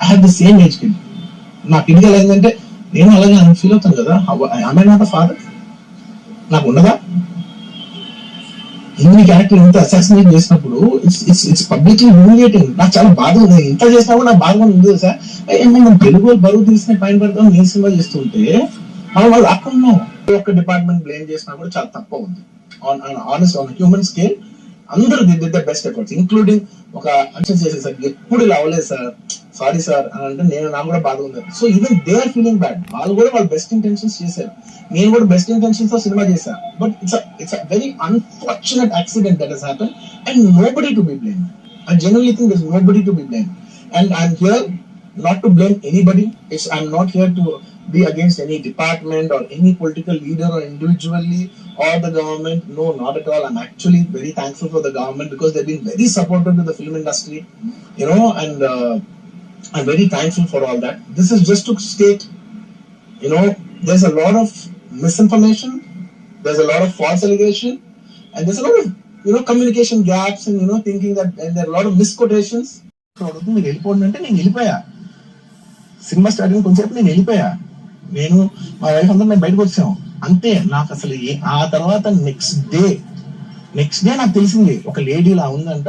I have the same age kid నా kid ఏంటంటే నేను అలాగే ఫీల్ అవుతాను కదా. ఐ నాట్ అ ఫాదర్ నాకు ఉండదా ఇన్ని క్యారెక్టర్ ఇంత అసాసినేట్ చేసినప్పుడు it's it's it's publicly humiliating నాకు చాలా బాధ ఉంది. ఇంత చేసినా కూడా నాకు బాధగా ఉంది సార్ మనం తెలుగు బరువు తీసిన పైన పెడతాం నేను సినిమా చేస్తుంటే మనం వాళ్ళు అక్కడ ఒక డిపార్ట్మెంట్ బ్లేమ్ చేసినా కూడా చాలా తక్కువ ఉంది. On honest on human scale అందరూ దిద్ది ద బెస్ట్ ఎఫర్ట్స్ ఇంక్లూడింగ్ ఒక అంచనా చేసే సార్. ఎప్పుడు ఇలా అవ్వలేదు సార్. సారీ సార్ అని అంటే నేను నాకు కూడా బాధ ఉంది so even they are feeling bad వాళ్ళు కూడా వాళ్ళ బెస్ట్ ఇంటెన్షన్స్ చేశారు నేను కూడా బెస్ట్ ఇంటెన్షన్స్తో సినిమా చేశాను but it's it's very unfortunate accident that has happen and nobody to be blame I generally think this nobody to be blame and I'm here not to blame anybody. It's I'm not here to be against any department or any political leader or individually or the government. No, not at all. I'm actually very thankful for the government because they've been very supportive to the film industry, you know, and uh, I'm very thankful for all that. This is just to state, you know, there's a lot of misinformation, there's a lot of false allegation, and there's a lot of you know communication gaps and you know thinking that and there are a lot of misquotations. మీరు వెళ్ళిపోండి అంటే నేను వెళ్ళిపోయా cinema starting కొంచెంసేపు నేను వెళ్ళిపోయా నేను మా వైఫ్ అందరం మేము బయటకు వచ్చాము అంతే నాకు అసలు ఆ తర్వాత నెక్స్ట్ డే నెక్స్ట్ డే నాకు తెలిసింది ఒక లేడీ ఇలా ఉందంట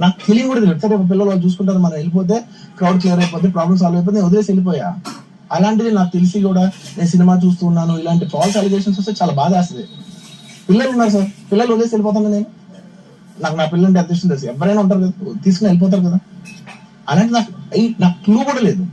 నాకు ఫీలింగ్ కూడా తెలియదు. సరే పిల్లలు వాళ్ళు చూసుకుంటారు మనం వెళ్ళిపోతే క్రౌడ్ క్లియర్ అయిపోతే ప్రాబ్లమ్ సాల్వ్ అయిపోతే నేను వదిలేసి వెళ్ళిపోయా. అలాంటిది నాకు తెలిసి కూడా నేను సినిమా చూస్తున్నాను ఇలాంటి ఫాల్స్ అలిగేషన్స్ వస్తే చాలా బాధ వేస్తుంది. పిల్లలు ఉన్నారు సార్. పిల్లలు వదిలేసి వెళ్ళిపోతాను నేను. నాకు నా పిల్లలంటే ఎంత ఇష్టం తెలుసు. ఎవరైనా ఉంటారు కదా తీసుకుని వెళ్ళిపోతారు కదా. అలాంటి నాకు నాకు క్లూ కూడా లేదు.